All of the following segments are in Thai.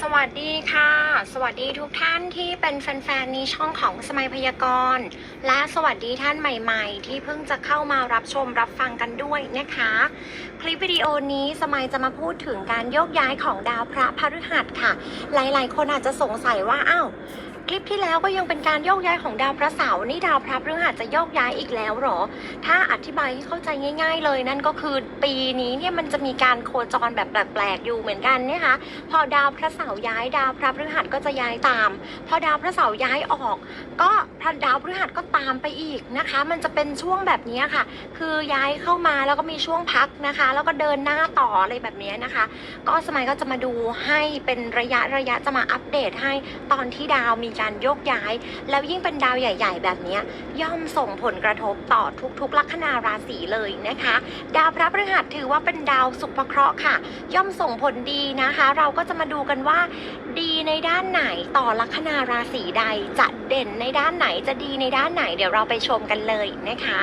สวัสดีค่ะ สวัสดีทุกท่านที่เป็นแฟนๆนี้ช่องของสมัยพยากรณ์ และสวัสดีท่านใหม่ๆ ที่เพิ่งจะเข้ามารับชมรับฟังกันด้วยนะคะ คลิปวิดีโอนี้สมัยจะมาพูดถึงการโยกย้ายของดาวพระพฤหัสค่ะ หลายๆ คนอาจจะสงสัยว่าอ้าว คลิปที่แล้วก็ยังเป็นการโยกย้ายของดาวพระเสาร์นี่ดาวพระพฤหัสจะโยกย้ายอีกแล้วเหรอ ถ้าอธิบายให้เข้าใจง่าย ๆ เลยนั่นก็คือปีนี้เนี่ยมันจะมีการโคจรแบบแปลกๆอยู่เหมือนกันนะคะพอดาวพระเสาร์ย้ายดาวพระพฤหัสก็จะย้ายตาม พอดาวพระเสาร์ย้ายออก ก็พระดาวพฤหัสก็ตามไปอีกนะคะ มันจะเป็นช่วงแบบนี้ค่ะ คือย้ายเข้ามาแล้วก็มีช่วงพักนะคะ แล้วก็เดินหน้าต่ออะไรแบบนี้นะคะ ก็สมัยก็จะมาดูให้เป็นระยะระยะจะมาอัปเดตให้ตอนที่ดาวมีการโยกย้าย แล้วยิ่งเป็นดาวใหญ่ ๆ แบบนี้ย่อมส่งผลกระทบต่อทุกๆ ลัคนาราศีเลยนะคะ ดาวพระพฤหัสถือว่าเป็นดาวสุภเคราะห์ค่ะ ย่อมส่งผลดีนะคะ เราก็จะมาดูกันว่า ดีในด้านไหนต่อลัคนาราศีใดจะเด่นในด้านไหนจะดีในด้านไหน เดี๋ยวเราไปชมกันเลยนะคะ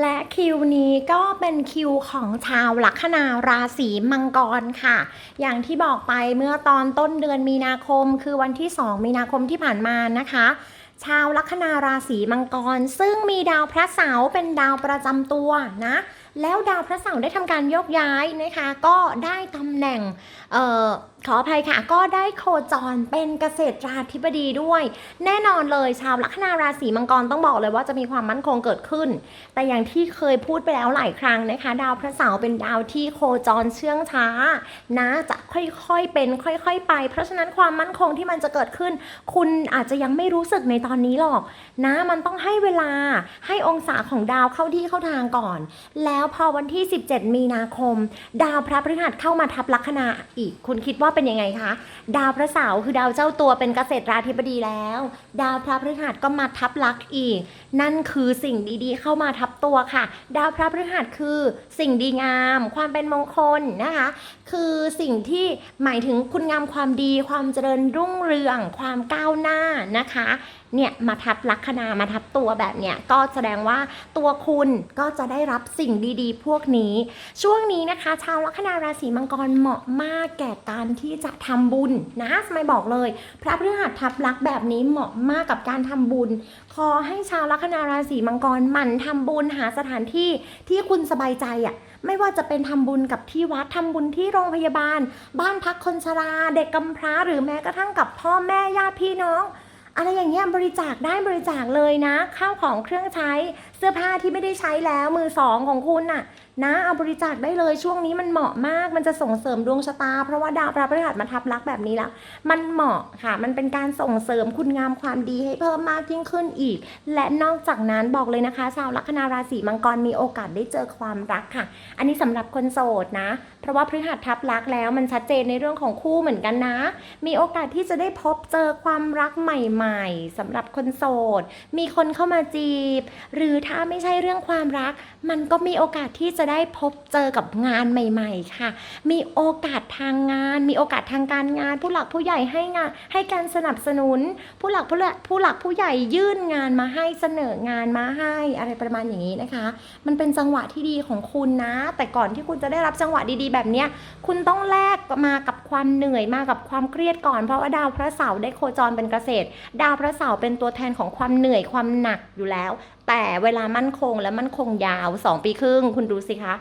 และคิวนี้ก็เป็นคิวของชาวลัคนาราศีมังกรค่ะ อย่างที่บอกไปเมื่อตอนต้นเดือนมีนาคม คือวันที่ 2 มีนาคมที่ผ่านมานะคะ ชาวลัคนาราศีมังกร ซึ่งมีดาวพระเสาร์เป็นดาวประจำตัวนะ แล้วดาวพระเสาร์ได้ทำการโยกย้ายนะคะ ก็ได้ตำแหน่งเอ่อ ขออภัยค่ะ ก็ได้โคจรเป็นเกษตราธิบดีด้วย แน่นอนเลยชาวลัคนาราศีมังกรต้องบอกเลยว่าจะมีความมั่นคงเกิดขึ้น แต่อย่างที่เคยพูดไปแล้วหลายครั้งนะคะ ดาวพระเสาร์เป็นดาวที่โคจรเชื่องช้า นะจะค่อยๆเป็นค่อยๆไป เพราะฉะนั้นความมั่นคงที่มันจะเกิดขึ้น คุณอาจจะยังไม่รู้สึกในตอนนี้หรอก นะมันต้องให้เวลาให้องศาของดาวเข้าที่เข้าทางก่อน แล้วพอวันที่ 17 มีนาคม ดาวพระพฤหัสเข้ามาทับลัคนาอีก คุณคิดว่าเป็นยังไงคะ ดาวพระเสาร์คือดาวเจ้าตัวเป็นเกษตราธิบดีแล้ว ดาวพระพฤหัสก็มาทับลักอีก นั่นคือสิ่งดีๆ เข้ามาทับตัวค่ะ ดาวพระพฤหัสคือสิ่งดีงาม ความเป็นมงคลนะคะ คือสิ่งที่หมายถึงคุณงามความดี ความเจริญรุ่งเรือง ความก้าวหน้านะคะเนี่ยมาทับลัคนามาทับตัวแบบเนี้ยก็แสดงว่าตัวคุณก็จะได้รับสิ่งดีๆ พวกนี้ ช่วงนี้นะคะ ชาวลัคนาราศีมังกรเหมาะมากแก่การที่จะทำบุญนะสมัยบอกเลย พระพฤหัสทับลักแบบนี้เหมาะมากกับการทำบุญ ขอให้ชาวลัคนาราศีมังกรหมั่นทำบุญหาสถานที่ที่คุณสบายใจอะ่ะไม่ว่าจะเป็นทำบุญกับที่วัดทำบุญที่โรงพยาบาล บ้านพักคนชรา เด็กกำพร้า หรือแม้กระทั่งกับพ่อแม่ญาติพี่น้อง อะไรอย่างเงี้ยบริจาคได้บริจาคเลยนะ ข้าวของเครื่องใช้เสื้อผ้าที่ไม่ได้ใช้แล้วมือสองของคุณน่ะ นะเอาบริจาคได้เลยช่วงนี้มันเหมาะมาก มันจะส่งเสริมดวงชะตา เพราะว่าดาวพระพฤหัสมาทับลักแบบนี้แล้ว มันเหมาะค่ะ มันเป็นการส่งเสริมคุณงามความดีให้เพิ่มมากยิ่งขึ้นอีก และนอกจากนั้นบอกเลยนะคะ ชาวลัคนาราศีมังกรมีโอกาสได้เจอความรักค่ะ อันนี้สำหรับคนโสดนะ เพราะว่าพฤหัสทับลักแล้วมันชัดเจนในเรื่องของคู่เหมือนกันนะ มีโอกาสที่จะได้พบเจอความรักใหม่ ๆสำหรับคนโสด มีคนเข้ามาจีบ หรือถ้าไม่ใช่เรื่องความรัก มันก็มีโอกาสที่จะได้พบเจอกับงานใหม่ ๆ ค่ะ มีโอกาสทางงาน มีโอกาสทางการงาน ผู้หลักผู้ใหญ่ให้งาน ให้การสนับสนุน ผู้หลักผู้ใหญ่ผู้หลักผู้ใหญ่ยื่นงานมาให้เสนองานมาให้อะไรประมาณอย่างนี้นะคะ มันเป็นจังหวะที่ดีของคุณนะ แต่ก่อนที่คุณจะได้รับจังหวะดีๆ แบบนี้คุณต้องแลกมากับความเหนื่อยมากับความเครียดก่อนเพราะว่าดาวพระเสาร์ได้โคจรเป็นเกษตร ดาวพระเสาร์เป็นตัวแทนของความเหนื่อยความหนักอยู่แล้ว แต่เวลามั่นคงและมั่นคงยาว 2 ปีครึ่ง คุณดูสิคะ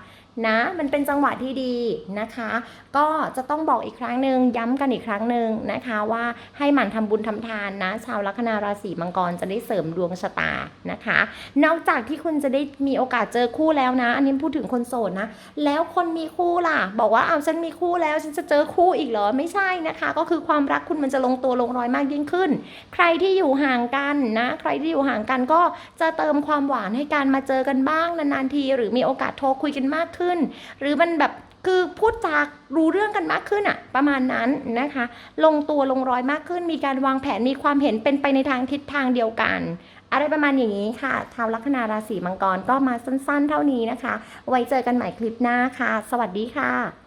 นะ มันเป็นจังหวะที่ดีนะคะ ก็จะต้องบอกอีกครั้งหนึ่งย้ำกันอีกครั้งหนึ่งนะคะว่าให้หมั่นทำบุญทำทานนะ ชาวลัคนาราศีมังกรจะได้เสริมดวงชะตานะคะ นอกจากที่คุณจะได้มีโอกาสเจอคู่แล้วนะ อันนี้พูดถึงคนโสดนะ แล้วคนมีคู่ล่ะ บอกว่าเอาฉันมีคู่แล้วฉันจะเจอคู่อีกเหรอไม่ใช่นะคะ ก็คือความรักคุณมันจะลงตัวลงรอยมากยิ่งขึ้น ใครที่อยู่ห่างกันนะ ใครที่อยู่ห่างกันก็จะเติมความหวานให้การมาเจอกันบ้างนานๆที หรือมีโอกาสโทรคุยกันมากขึ้นหรือมันแบบคือพูดจารู้เรื่องกันมากขึ้นอะประมาณนั้นนะคะ ลงตัวลงรอยมากขึ้น มีการวางแผนมีความเห็นเป็นไปในทางทิศทางเดียวกัน อะไรประมาณอย่างนี้ค่ะชาวลัคนาราศีมังกรก็มาสั้นๆ เท่านี้นะคะ ไว้เจอกันใหม่คลิปหน้าค่ะ สวัสดีค่ะ